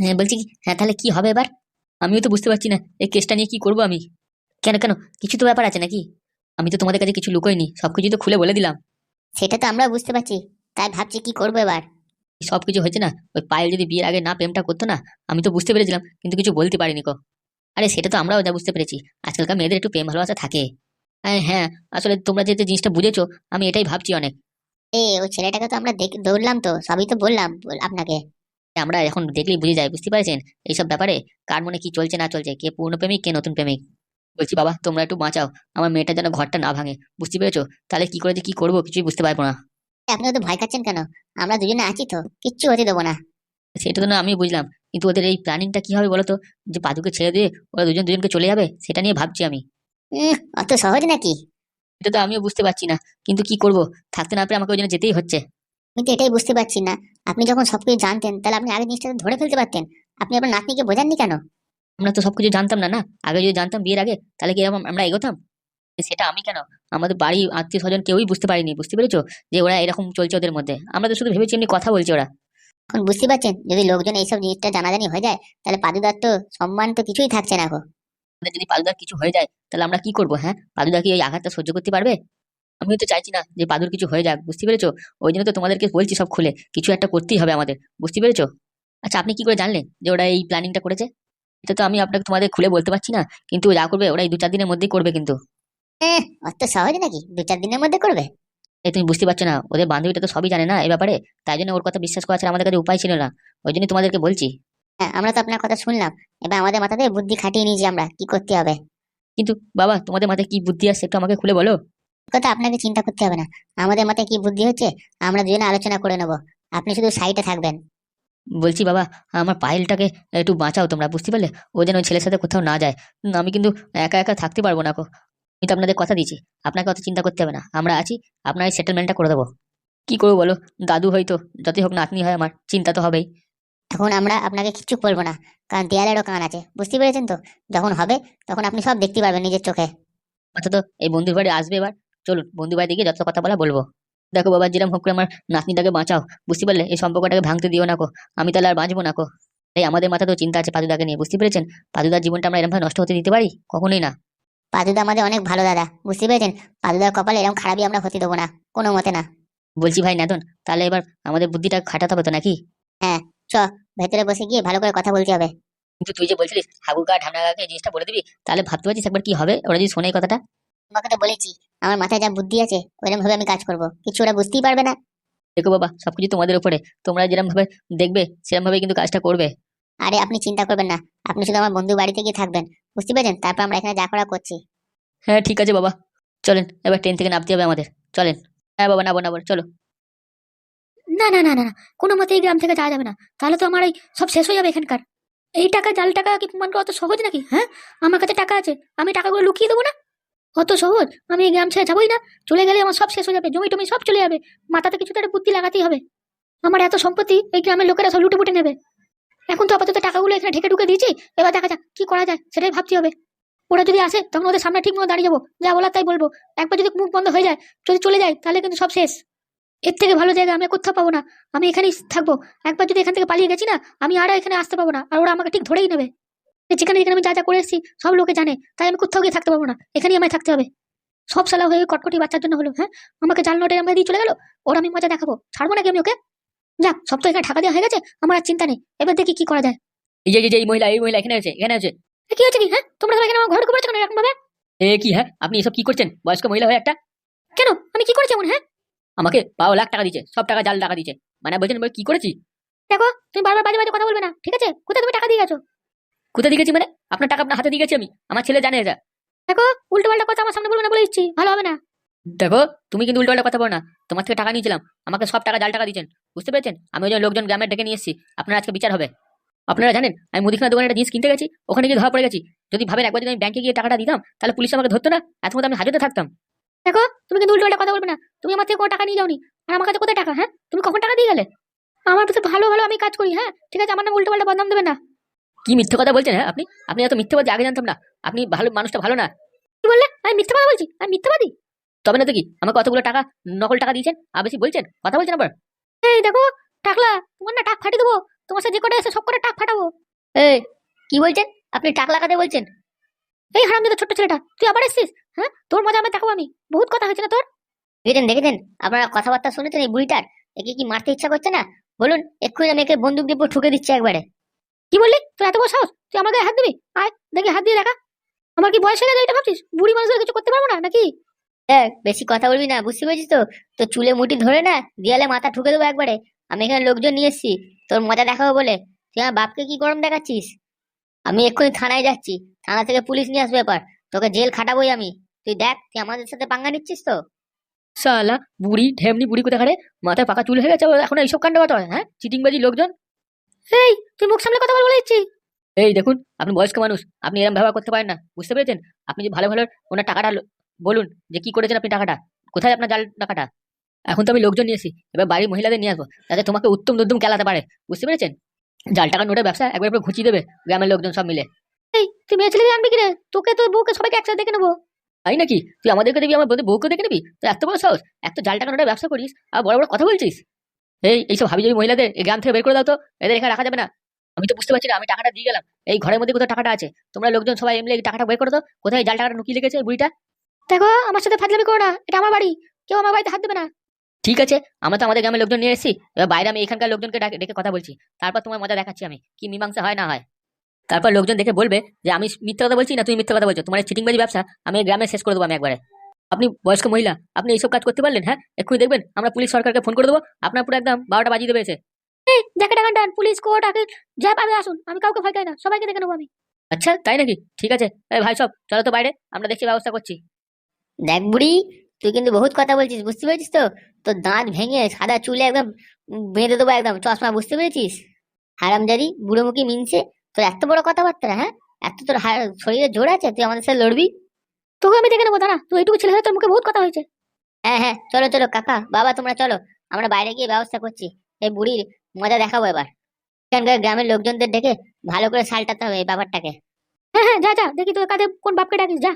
হ্যাঁ বলছি কি? হ্যাঁ তাহলে কি হবে এবার? আমিও তো বুঝতে পারছি না এই কেসটা নিয়ে কি করব আমি? কেন কেন? কিছু তো ব্যাপার আছে নাকি? আমি তো তোমাদের কাছে কিছু লুকোইনি সবকিছু তো খুলে বলে দিলাম। সেটা তো আমরা বুঝতে পারছি তাই ভাবছি কি করব এবার? সবকিছু হয়েছে না ওই পায়েল যদি বিয়ের আগে না প্রেমটা করতো না আমি তো বুঝতে পেরেছিলাম কিন্তু কিছু বলতে পারিনি কো। আরে সেটা তো আমরাও যা বুঝতে পেরেছি আজকালকার মেয়েদের একটু প্রেম ভালোবাসা থাকে। আরে হ্যাঁ আসলে তোমরা যে যে জিনিসটা বুঝেছ আমি এটাই ভাবছি অনেক। এ ওই ছেলেটাকে তো আমরা দেখ- দৌড়লাম তো সবই তো বললাম আপনাকে। আমরা এখন দেখলেই বুঝে যাই বুঝতে পারছেন? এইসব ব্যাপারে কার মনে কি চলছে না চলছে? কে পুরনো প্রেমিক কে নতুন প্রেমিক? বলছি বাবা তোমরা একটু বাঁচাও। আমার মেয়েটা যেন ঘরটা না ভাঙে। বুঝতে পেরেছ? তাহলে কি করে যে কি করব কিছুই বুঝতে পারব না। আপনি তো ভয় খাচ্ছেন কেন? আমরা দুজনে আছি তো কিচ্ছু হতে দেবো না। সেটা তো না আমি বুঝলাম। কিন্তু ওদের এই প্ল্যানিংটা কি হবে বলো তো? যে পাদুকে ছেড়ে দিয়ে ওরা দুজন দুজনকে চলে যাবে সেটা নিয়ে ভাবছি আমি। অত সহজ নাকি? এটা তো আমিও বুঝতে পারছি না। কিন্তু কি করব? থাকতে না পেরে আমাকে ওই জন্য যেতেই হচ্ছে। আমি তো এটাই বুঝতে পারছি না। আপনি যখন সবকিছু জানতেন তাহলে আপনি আগে জিনিসটা ধরে ফেলতে পারতেন। আপনি আপনার নাতনিকে বোঝাননি কেন? আমরা তো সবকিছু জানতাম না না? আগে যদি জানতাম বিয়ের আগে তাহলে কি আমরা এগোতাম? সেটা আমি কেন? আমাদের বাড়ি আত্মীয় স্বজন কেউই বুঝতে পারিনি বুঝতে পেরেছ? যে ওরা এরকম চলছে ওদের মধ্যে। আমরা তো শুধু ভেবেছি এমনি কথা বলছে ওরা। এখন বুঝতে পারছেন? যদি লোকজন এইসব জিনিসটা জানাজানি হয়ে যায় তাহলে পাদুদার তো সম্মান তো কিছুই থাকছে না গো। আমাদের যদি পাদুদার কিছু হয়ে যায় তাহলে আমরা কি করব হ্যাঁ? পাদুদা কি ওই আঘাতটা সহ্য করতে পারবে? আমিও তো চাইছি না যে পাদুর কিছু হয়ে যাক বুঝতে পেরেছ? ওই জন্য তো তোমাদেরকে বলছি সব খুলে কিছু একটা করতেই হবে আমাদের বুঝতে পেরেছ? আচ্ছা আপনি কি করে জানলেন যে ওরা এই প্ল্যানিংটা করেছে? এটা তো আমি আপনাকে তোমাদের খুলে বলতে পারছি না কিন্তু যা করবে ওরা এই দু চার দিনের মধ্যেই করবে কিন্তু। অত সহজ নাকি? দু চার দিনের মধ্যে করবে? এই তুমি বুঝতে পারছ না ওদের বান্ধবীটা তো সবই জানে না এই ব্যাপারে তাই জন্য ওর কথা বিশ্বাস করা ছাড়া আমাদের কাছে উপায় ছিল না ওই জন্য তোমাদেরকে বলছি। হ্যাঁ আমরা তো আপনার কথা শুনলাম এবার আমাদের মাথাতে বুদ্ধি খাটিয়ে নিয়েছি আমরা কি করতে হবে? কিন্তু বাবা তোমাদের মাথায় কি বুদ্ধি আসছে একটু আমাকে খুলে বলো। কথা আপনাকে চিন্তা করতে হবে না। আমাদের মাথায় কি বুদ্ধি হচ্ছে আমরা দুজনে আলোচনা করে নেব। আপনি শুধু সাইডে থাকবেন। বলছি বাবা আমার পায়েলটাকে একটু বাঁচাও তোমরা বুঝতে পারলে? ও যেন ওই ছেলের সাথে কোথাও না যায়। আমি কিন্তু একা একা থাকতে পারব না কো আমি তো আপনাদের কথা দিচ্ছি আপনাকে অত চিন্তা করতে হবে না। আমরা আছি আপনার এই সেটেলমেন্টটা করে দেবো। কি করব বলো? দাদু হয়তো যতই হোক নাতনি হয় আমার চিন্তা তো হবেই। এখন আমরা আপনাকে কিচ্ছু বলব না কারণ দেয়ালেরও কান আছে বুঝতে পেরেছেন তো? যখন হবে তখন আপনি সব দেখতে পারবেন নিজের চোখে। অন্তত এই বন্ধুর বাড়ি আসবে এবার? চলুন বন্ধু ভাই গিয়ে যত কথা বলা বলব। দেখো বাবা যেরকম হোক করে আমার নাতনিটাকে বাঁচাও। বুঝতে পারলে এই সম্পর্কটাকে ভাঙতে দিও না কো। আমি তাহলে আর বাঁচবো না কো। এই আমাদের মাথা তো চিন্তা আছে পাদুদাকে নিয়ে বুঝতে পেরেছেন? পাদুদার জীবনটা আমরা এরকম ভাবে নষ্ট হতে দিতে পারি? কখনোই না। পাদুদা আমাদের অনেক ভালো দাদা বুঝতে পেরেছেন? পাদুদার কপালে এরকম খারাপই আমরা হতে দেবো না কোনো মতে না। বলছি ভাই নাদন তাহলে এবার আমাদের বুদ্ধিটা খাটাতে হবে তো নাকি? হ্যাঁ চ ভেতরে বসে গিয়ে ভালো করে কথা বলতে হবে। কিন্তু তুই যে বলছিলিস হাগুকা ঢামনাগাকে এই জিনিসটা বলে দিবি তাহলে ভাবতে পারছিস একবার কি হবে? ওরা যদি শোনে এই কথাটা। তোমাকে তো বলেছি আমার মাথায় যা বুদ্ধি আছে ওইরকম ভাবে আমি কাজ করব। কিছু ওরা বুঝতেই পারবে না। দেখো বাবা সবকিছু তোমাদের উপরে। তোমরা যেরকম ভাবে দেখবে সেরকম ভাবে কিন্তু কাজটা করবে। আরে আপনি চিন্তা করবেন না আপনি শুধু আমার বন্ধু বাড়িতে গিয়ে থাকবেন বুঝতে পেরেছেন? তারপর আমরা এখানে যা করা করছি। হ্যাঁ ঠিক আছে বাবা। চলেন এবার ট্রেন থেকে নামতে হবে আমাদের। চলেন। হ্যাঁ বাবা নাবো নাবো চলো। না না না না না কোনো মতেই গ্রাম থেকে যাওয়া যাবে না। তাহলে তো আমার এই সব শেষ হয়ে যাবে এখানকার। এই টাকা জাল টাকা কি প্রমাণ করা অত সহজ নাকি হ্যাঁ? আমার কাছে টাকা আছে আমি টাকাগুলো লুকিয়ে দেবো না? অত সহজ? আমি এই গ্রাম ছেড়ে যাবোই না। চলে গেলে আমার সব শেষ হয়ে যাবে। জমি টমি সব চলে যাবে। মাথাতে কিছু তো একটা বুদ্ধি লাগাতেই হবে। আমার এত সম্পত্তি এই গ্রামের লোকেরা সব লুটে পুটে নেবে। এখন তো আপাতত টাকাগুলো এখানে ঢেকে ঢুকে দিয়েছি। এবার দেখা যাক কি করা যায়, সেটাই ভাবতে হবে। ওরা যদি আসে, তখন ওদের সামনে ঠিক মতো দাঁড়িয়ে যাব। যা বলার তাই বলব। একবার যদি মুখ বন্ধ হয়ে যায়, যদি চলে যায়, তাহলে কিন্তু সব শেষ। এর থেকে ভালো জায়গা আমি কোথাও পাবো না। আমি এখানেই থাকব। একবার যদি এখান থেকে পালিয়ে গেছি না, আমি আর এখানে আসতে পাবো না। আর ওরা আমাকে ঠিক ধরেই নেবে। যেখানে যেখানে আমি যা যা করে এসেছি সব লোকে জানে। তাই আমি কোথাও গিয়ে থাকতে পারব না। এখানেই আমায় থাকতে হবে। সব সালা হয়ে কটকটি বাচ্চার জন্য হলো হ্যাঁ? আমাকে জাল নোটে আমরা দিয়ে চলে গেল? ওর আমি মজা দেখাবো। ছাড়বো নাকি আমি ওকে? যাক সব তো এখানে ঢাকা দেওয়া হয়ে গেছে আমার আর চিন্তা নেই। এবার দেখি কি করা যায়। এই যে এই যে এই মহিলা এই মহিলা এখানে আছে এখানে আছে। কি হচ্ছে কি হ্যাঁ? তোমরা এখানে আমার ঘর কেন এরকম ভাবে এ কি হ্যাঁ? আপনি এসব কি করছেন? বয়স্ক মহিলা হয়ে একটা? কেন? আমি কি করেছি এমন হ্যাঁ? আমাকে পাও লাখ টাকা দিচ্ছে সব টাকা জাল টাকা দিচ্ছে মানে বলছেন বলে কি করেছি? দেখো তুমি বারবার বাজে বাজে কথা বলবে না ঠিক আছে? কোথায় তুমি টাকা দিয়ে গেছো? কোথায় দিয়ে গেছি মানে? আপনার টাকা আপনার হাতে দিয়ে গেছি আমি। আমার ছেলে জানে এটা। দেখো উল্টো পাল্টা কথা আমার সামনে বলবে না, বলে দিচ্ছি। ভালো হবে না। দেখো, তুমি কিন্তু উল্টো কথা বলো না। তোমার থেকে টাকা নিয়েছিলাম। আমাকে সব টাকা জাল টাকা দিচ্ছেন বুঝতে পেরেছেন? আমি ওই লোকজন গ্রামের ডেকে নিয়ে এসেছি। আপনার আজকে বিচার হবে। আপনারা জানেন, আমি মুদিখানা দোকানে একটা জিনিস কিনতে গেছি। ওখানে গিয়ে ধরা পড়ে গেছি। যদি ভাবেন একবার যদি আমি ব্যাংকে গিয়ে টাকাটা দিতাম, তাহলে পুলিশ আমাকে ধরতো না? এত মতো আমি হাজতে থাকতাম। দেখো, তুমি কিন্তু উল্টো কথা বলবে না। তুমি আমার থেকে কোনো টাকা নিয়ে যাওনি। আর আমার কাছে কোথায় টাকা হ্যাঁ? তুমি কখন টাকা দিয়ে গেলে? আমার তো ভালো ভালো আমি কাজ করি হ্যাঁ? ঠিক আছে, আমার নাম উল্টো পাল্টা বদনাম দেবে না। কি মিথ্যে কথা বলছেন হ্যাঁ আপনি? আপনি এত মিথ্যেবাদী, আগে জানতাম না। আপনি ভালো, মানুষটা ভালো না। কি বললে? আমি মিথ্যা কথা বলছি, আমি মিথ্যাবাদী। তবে না তো কি, আমাকে কতগুলো টাকা, নকল টাকা দিয়েছেন? আর বেশি বলছেন? কথা বলছেন আবার? এই দেখো, টাকলা, তোমার না টাক ফাটিয়ে দেবো। তোমার সাথে যে কটা এসে সব কটা টাক ফাটাবো। এই, কি বলছেন? আপনি টাকা লাগাতে বলছেন? এই হারামজাদা ছোট্ট ছেলেটা, তুই আবার এসছিস? হ্যাঁ? তোর মজা আমি দেখাবো আমি। বহুত কথা হয়েছে না তোর? দেখেছেন দেখেছেন? আপনারা কথাবার্তা শুনেছেন এই বুড়িটার? একে কি মারতে ইচ্ছা করছে না? বলুন, এক্ষুনি আমি একে বন্দুক দিয়ে ঠুকে দিচ্ছে একবারে। কি বললি? তোর এত বড় সাহস? তুই আমার গায়ে হাত দিবি? আয় দেখি হাত দিয়ে দেখা। আমার কি বয়স হয়ে গেছে এটা ভাবছিস? বুড়ি মানুষের কিছু করতে পারব না নাকি? দেখ বেশি কথা বলবি না বুঝতে পেরেছিস তো? তোর চুলে মুঠি ধরে না দেয়ালে মাথা ঠুকে দেবো একবারে। আমি এখানে লোকজন নিয়ে এসেছি তোর মজা দেখাবো বলে। তুই আমার বাপকে কি গরম দেখাচ্ছিস? আমি এক্ষুনি থানায় যাচ্ছি থানা থেকে পুলিশ নিয়ে আসবে ব্যাপার তোকে জেল খাটাবোই আমি। তুই দেখ তুই আমাদের সাথে পাঙ্গা নিচ্ছিস তো? শালা বুড়ি ঢেমনি বুড়ি কোথা খারে মাথায় পাকা চুল হয়ে গেছে এখন এইসব কাণ্ড কথা হয় হ্যাঁ? চিটিংবাজি লোকজন? এই তুই মুখ সামলে কথা বল বলে দিচ্ছি। এই দেখুন আপনি বয়স্ক মানুষ আপনি এরকম ব্যবহার করতে পারেন না বুঝতে পেরেছেন? আপনি যে ভালো ভালো ওনার টাকাটা বলুন যে কি করেছেন আপনি টাকাটা কোথায় আপনার জাল টাকাটা? এখন তো আমি লোকজন নিয়ে এসি এবার বাড়ির মহিলাদের নিয়ে আসব যাতে তোমাকে উত্তম দুদ্দম কেলাতে পারে বুঝতে পেরেছেন? জাল টাকা নোটের ব্যবসা একবার একবার ঘুচিয়ে দেবে গ্রামের লোকজন সব মিলে। এই তুই মেয়ে ছেলে আনবি কিরে? তোকে তোর বউকে সবাইকে একসাথে দেখে নেব। তাই নাকি? তুই আমাদেরকে দেখবি আমার বউকে দেখে নিবি? তো এত বড় সাহস এত জাল টাকা নোটের ব্যবসা করিস আর বড় বড় কথা বলছিস? এই এইসব হাবি যাবি মহিলাদের এই গ্রাম থেকে বের করে দাও তো। এদের এখানে রাখা যাবে না। আমি তো বুঝতে পারছি না আমি টাকাটা দিয়ে গেলাম। এই ঘরের মধ্যে কোথাও টাকাটা আছে? তোমরা লোকজন সবাই এমনি টাকাটা বের করে দাও। কোথায় জাল টাকাটা নুকিয়ে লেগেছে বুড়িটা? দেখো আমার সাথে ফাজলামি করো না। এটা আমার বাড়ি। কেউ আমার বাড়িতে হাত দেবে না। ঠিক আছে আমরা তো আমাদের গ্রামের লোকজন নিয়ে এসেছি। এবার বাইরে আমি এখানকার লোকজনকে ডেকে কথা বলছি। তারপর তোমার মজা দেখাচ্ছি আমি কি মীমাংসা হয় না হয়। তারপর লোকজন দেখে বলবে যে আমি মিথ্যা কথা বলছি না তুমি মিথ্যা কথা বলছো। তোমার চিটিংবাজি ব্যবসা আমি গ্রামে শেষ করে দেবো আমি একবারে। আপনি বয়স্ক মহিলা, আপনি এইসব কাজ করতে পারলেন হ্যাঁ? এক্ষুনি দেখবেন আমরা পুলিশ সরকারকে ফোন করে দেবো, আপনার পুরো একদম বারোটা বাজিয়ে দেবে এসে। এই ডান, পুলিশ যা আসুন, আমি কাউকে পাই না, সবাইকে দেখে নেব আমি। আচ্ছা তাই নাকি? ঠিক আছে ভাই সব, চলো তো বাইরে, আমরা দেখছি ব্যবস্থা করছি। দেখ বুড়ি, তুই কিন্তু বহুত কথা বলছিস, বুঝতে পেরেছিস তো? তোর দাঁত ভেঙে সাদা চুলে একদম বেঁধে দেবো একদম, চশমা, বুঝতে পেরেছিস? হারামজাদি বুড়ো মুখী মিনছে, তোর এত বড় কথাবার্তা হ্যাঁ? এত তোর শরীরে জোর আছে, তুই আমাদের সাথে লড়বি? তোকে আমি দেখে নেব দাঁড়া। তুই এইটুকু ছেলে হয়ে তোর মুখে বহুত কথা হয়েছে। হ্যাঁ হ্যাঁ চলো চলো কাকা বাবা তোমরা চলো। আমরা বাইরে গিয়ে ব্যবস্থা করছি। এই বুড়ির মজা দেখাবো এবার। এখানকার গ্রামের লোকজনদের ডেকে ভালো করে সালটাতে হবে এই ব্যাপারটাকে। হ্যাঁ হ্যাঁ যা যা দেখি তোর কাছে কোন বাপকে ডাকিস যা।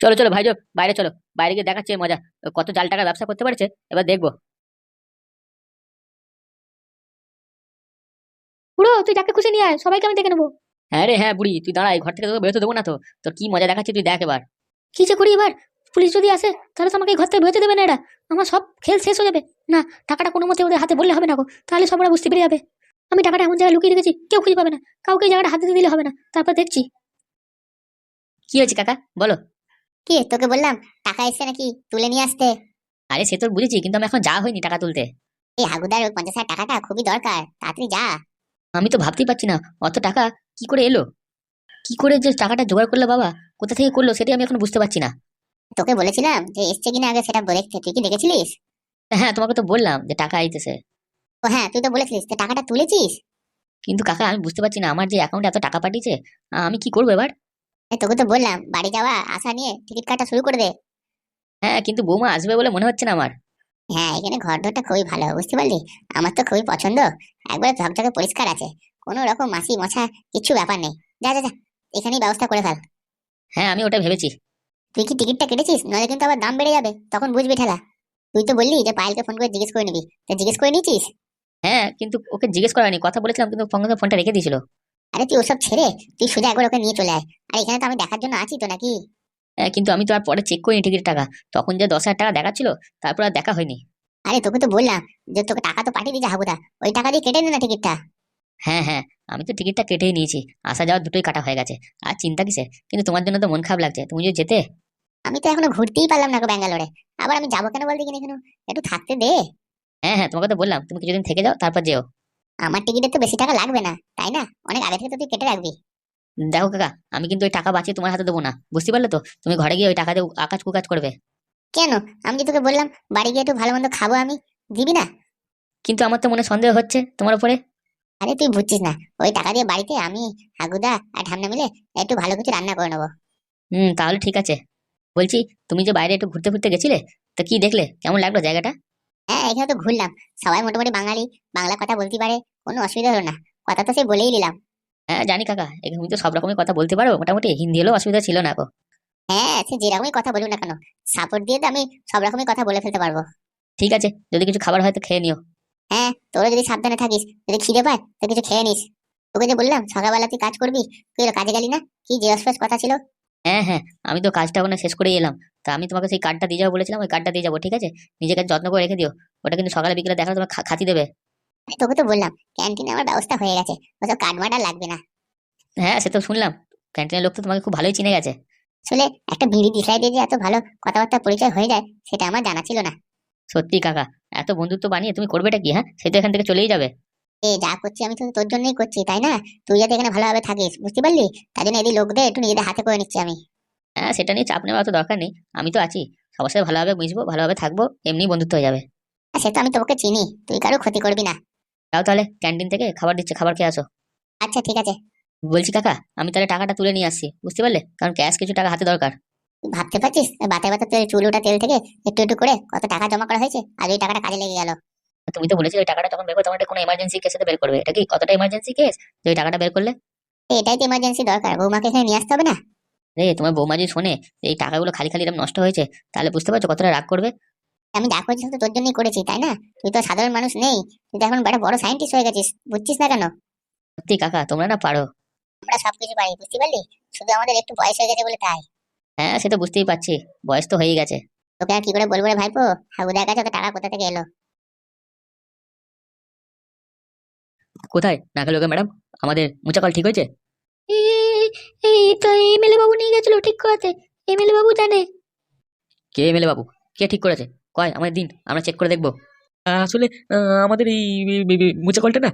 চলো চলো ভাইজো বাইরে চলো। বাইরে গিয়ে দেখাচ্ছে মজা। কত জাল টাকার ব্যবসা করতে পারছে এবার দেখব। পুরো তুই যাকে খুশি নিয়ে আয় সবাইকে আমি দেখে নেব। হ্যাঁ রে হ্যাঁ বুড়ি তুই দাঁড়া এই ঘর থেকে তোকে বেরোতে দেবো না তো। তোর কি মজা দেখাচ্ছে তুই দেখ এবার। কি যে করি এবার? পুলিশ যদি আসে তাহলে তো আমাকে ঘর থেকে বেরোতে দেবে না এরা। আমার সব খেল শেষ হয়ে যাবে। না টাকাটা কোনো মতে ওদের হাতে বললে হবে না গো। তাহলে সব ওরা বুঝতে পেরে যাবে। আমি টাকাটা এমন জায়গায় লুকিয়ে রেখেছি কেউ খুঁজে পাবে না। কাউকে জায়গাটা হাতে দিলে হবে না। তারপর দেখছি। কি হয়েছে কাকা? বলো। কি তোকে বললাম টাকা এসছে নাকি? তুলে নিয়ে আসতে। আরে সে তোর বুঝেছি কিন্তু আমি এখন যা হয়নি টাকা তুলতে। এই হাগুদার ওই পঞ্চাশ হাজার টাকাটা খুবই দরকার। তাড়াতাড়ি যা। আমি তো ভাবতেই পারছি না অত টাকা কি করে এলো? কি করে যে টাকাটা জোগাড় করল বাবা? কোথা থেকে করল সেটাই আমি এখন বুঝতে পারছি না। তোকে বলেছিলাম যে এসছে কিনা আগে সেটা দেখতে তুই কি দেখেছিলিস? হ্যাঁ তোমাকে তো বললাম যে টাকা আইতেছে। ও হ্যাঁ তুই তো বলেছিলিস তো টাকাটা তুলেছিস? কিন্তু কাকা আমি বুঝতে পারছি না আমার যে অ্যাকাউন্টে এত টাকা পাঠিয়েছে আমি কি করব এবার? তোকে তো বললাম বাড়ি যাওয়া আসা নিয়ে টিকিট কাটা শুরু করে দে। হ্যাঁ কিন্তু বৌমা আসবে বলে মনে হচ্ছে না আমার। হ্যাঁ এখানে ঘর দরটা খুবই ভালো বুঝতে পারলি? আমার তো খুবই পছন্দ। একবারে ঝকঝকে পরিষ্কার আছে কোনো রকম মাছি মশা কিছু ব্যাপার নেই। যা যা যা এখানেই ব্যবস্থা করে ফেল। হ্যাঁ আমি ওটা ভেবেছি। তুই কি টিকিটটা কেটেছিস? নইলে কিন্তু আবার দাম বেড়ে যাবে। তখন বুঝবি ঠেলা। তুই তো বললি যে পায়েলকে ফোন করে জিজ্ঞেস করে নিবি। তা জিজ্ঞেস করে নিয়েছিস? হ্যাঁ কিন্তু ওকে জিজ্ঞেস করানি কথা বলেছিলাম কিন্তু সঙ্গে ফোনটা রেখে দিয়েছিল। আরে তুই ওসব ছেড়ে তুই সোজা একবার ওকে নিয়ে চলে আয়। আর এখানে তো আমি দেখার জন্য আছি তো নাকি? হ্যাঁ, কিন্তু আমি তো আর পরে চেক করিনি টিকিটের টাকা। তখন যে দশ হাজার টাকা দেখাচ্ছিল তারপর আর দেখা হয়নি। আরে তোকে তো বললাম যে তোকে টাকা তো পাঠিয়ে দিয়েছে হাবুদা। ওই টাকা দিয়ে কেটে নে না টিকিটটা। হ্যাঁ হ্যাঁ আমি তো টিকিটটা কেটেই নিয়েছি। আসা যাওয়া দুটোই কাটা হয়ে গেছে। আর চিন্তা কিসে কিন্তু তোমার জন্য তো মন খারাপ লাগছে। তুমি যে যেতে? আমি তো এখনও ঘুরতেই পারলাম না গো ব্যাঙ্গালোরে। আবার আমি যাব কেন বলতে কিনা এখানে? একটু থাকতে দে। হ্যাঁ হ্যাঁ তোমাকে তো বললাম তুমি কিছুদিন থেকে যাও তারপর যেও। আমার টিকিটে তো বেশি টাকা লাগবে না তাই না? অনেক আগে থেকে তো তুই কেটে রাখবি। দেখো কাকা আমি কিন্তু ওই টাকা বাঁচিয়ে তোমার হাতে দেবো না। বুঝতে পারলে তো? তুমি ঘরে গিয়ে ওই টাকা দিয়ে আকাজ কুকাজ করবে। কেন? আমি যে তোকে বললাম বাড়ি গিয়ে একটু ভালো মন্দ খাব আমি দিবি না? কিন্তু আমার তো মনে সন্দেহ হচ্ছে তোমার উপরে। আরে তুই বুঝছিস না ওই টাকা দিয়ে বাড়িতে আমি হাগুদা আর ঢামনা মিলে একটু ভালো কিছু রান্না করে নেব। হুম তাহলে ঠিক আছে। বলছি তুমি যে বাইরে একটু ঘুরতে ফুরতে গেছিলে তো কি দেখলে? কেমন লাগল জায়গাটা? হ্যাঁ এখানে তো ঘুরলাম। সবাই মোটামুটি বাঙালি বাংলা কথা বলতে পারে কোনো অসুবিধা হলো না। কথা তো সে বলেই নিলাম হ্যাঁ জানি কাকা এখানে তুমি তো সব রকমের কথা বলতে পারো মোটামুটি হিন্দি হলেও অসুবিধা ছিল না গো। হ্যাঁ সে যেরকমই কথা বলুক না কেন সাপোর্ট দিয়ে তো আমি সব রকমই কথা বলে ফেলতে পারব। ঠিক আছে যদি কিছু খাবার হয় তো খেয়ে নিও। হ্যাঁ তোরা যদি সাবধানে থাকিস যদি খিদে পায় তো কিছু খেয়ে নিস। তোকে যে বললাম সকালবেলা তুই কাজ করবি? তুই কাজে গেলি না? কি জেরক্স ফেরক্স কথা ছিল? হ্যাঁ হ্যাঁ আমি তো কাজটা ওখানে শেষ করেই এলাম। তা আমি তোমাকে সেই কার্ডটা দিয়ে যাব বলেছিলাম ওই কার্ডটা দিয়ে যাব ঠিক আছে? নিজেকে যত্ন করে রেখে দিও। ওটা কিন্তু সকালে বিকেলে দেখা তোমার খাতি দেবে। তোকে তো বললাম ক্যান্টিনে আমার ব্যবস্থা হয়ে গেছে। ওসব কার্ড মার্ড লাগবে না। হ্যাঁ সে তো শুনলাম। ক্যান্টিনের লোক তো তোমাকে খুব ভালোই চিনে গেছে। আসলে একটা বিড়ি দিশলাই দিয়ে যে এত ভালো কথাবার্তা পরিচয় হয়ে যায় সেটা আমার জানা ছিল না। সত্যি কাকা এত বন্ধুত্ব বানিয়ে তুমি করবেটা কি হ্যাঁ? সে তো এখান থেকে চলেই যাবে। এ যা করছি আমি তো তোর জন্যই করছি তাই না? তুই যাতে এখানে ভালোভাবে থাকিস বুঝতে পারলি? তার জন্য এদিকে লোকদের একটু নিজেদের হাতে করে নিচ্ছি আমি। হ্যাঁ সেটা নিয়ে চাপ নেওয়া তো দরকার নেই আমি তো আছি। সবার সাথে ভালোভাবে মিশবো ভালোভাবে থাকব এমনি বন্ধুত্ব হয়ে যাবে। আর সে তো আমি তোকে চিনি তুই কারও ক্ষতি করবি না। যাও তাহলে ক্যান্টিন থেকে খাবার দিচ্ছে খাবার খেয়ে আসো। আচ্ছা ঠিক আছে। বলছি কাকা আমি তাহলে টাকাটা তুলে নিয়ে আসছি বুঝতে পারলে? কারণ ক্যাশ কিছু টাকা হাতে দরকার। তুই ভাবতে পারছিস? বাতে বাতে তেল চুল ওটা তেল থেকে একটু একটু করে কত টাকা জমা করা হয়েছে? আর ওই টাকাটা কাজে লেগে গেল। তুমি তো বলেছিলে ওই টাকাটা যখন বের করবে তখন কোনো এমার্জেন্সি কেসে বের করবে। এটা কি কতটা এমার্জেন্সি কেস যে ওই টাকাটা বের করলে? এটাই তো ইমার্জেন্সি দরকার। বৌমাকে এখানে নিয়ে আসতে হবে না? রে তোমার বৌমা যদি শোনে এই টাকাগুলো খালি খালি এরকম নষ্ট হয়েছে তাহলে বুঝতে পারছ কতটা রাগ করবে? আমি যা করছি তো তোর জন্যই করেছি তাই না? তুই তো সাধারণ মানুষ নেই। তুই তো এখন একটা বড় সায়েন্টিস্ট হয়ে গেছিস বুঝছিস না কেন? সত্যি কাকা তোমরা না পারো। আমরা সবকিছু পারি বুঝতে পারলি? শুধু আমাদের একটু বয়স হয়ে গেছে বলে তাই। হ্যাঁ সে তো বুঝতেই পারছি। বয়স তো হয়েই গেছে। তোকে আর কি করে বলব রে ভাইপো? হাগুদার কাছে অত টাকা কোথা থেকে এলো। কোথায়? না গেল ম্যাডাম? আমাদের মুচাকল ঠিক হয়েছে? এই তো এমএলএ বাবু নিয়ে গেছিল ঠিক করাতে। এমএলএ বাবু জানে। কে এমএলএ বাবু? কে ঠিক করেছে? কয় আমাদের দিন আমরা চেক করে দেখব। আসলে আহ, আমাদের এই মুচা কলটা না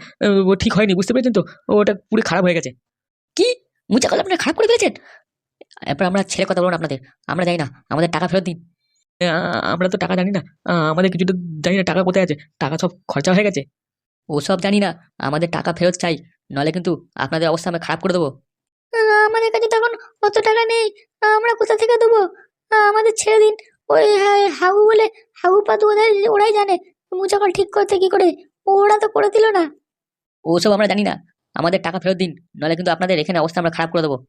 ও ঠিক হয়নি বুঝতে পেরেছেন তো? ওটা পুরো খারাপ হয়ে গেছে। কি? মুচাকল আপনারা খারাপ করে ফেলেছেন? এরপর আমরা ছেড়ে কথা বলুন আপনাদের। আমরা যাই না, আমাদের টাকা ফেরত দিন। আমরা তো টাকা জানি না। আমাদের কিছুটা জানি না টাকা কোথায় আছে। টাকা সব খরচা হয়ে গেছে। ওসব জানি না, আমাদের টাকা ফেরত চাই। নলে কিন্তু আপনাদের অবস্থা আমরা খারাপ করে দেবো। আমাদের কাছে তখন অত টাকা নেই। আমরা কোথা থেকে দেবো? আমাদের ছেড়ে দিন। ওই হা- হাগু বলে হাগু পাতু ওদের ওরাই জানে। মুচাকল ঠিক করতে কি করে? ওরা তো করে দিল না। ওসব আমরা জানি না। আমাদের টাকা ফেরত দিন। নলে কিন্তু আপনাদের এখানে অবস্থা আমরা খারাপ করে দেবো।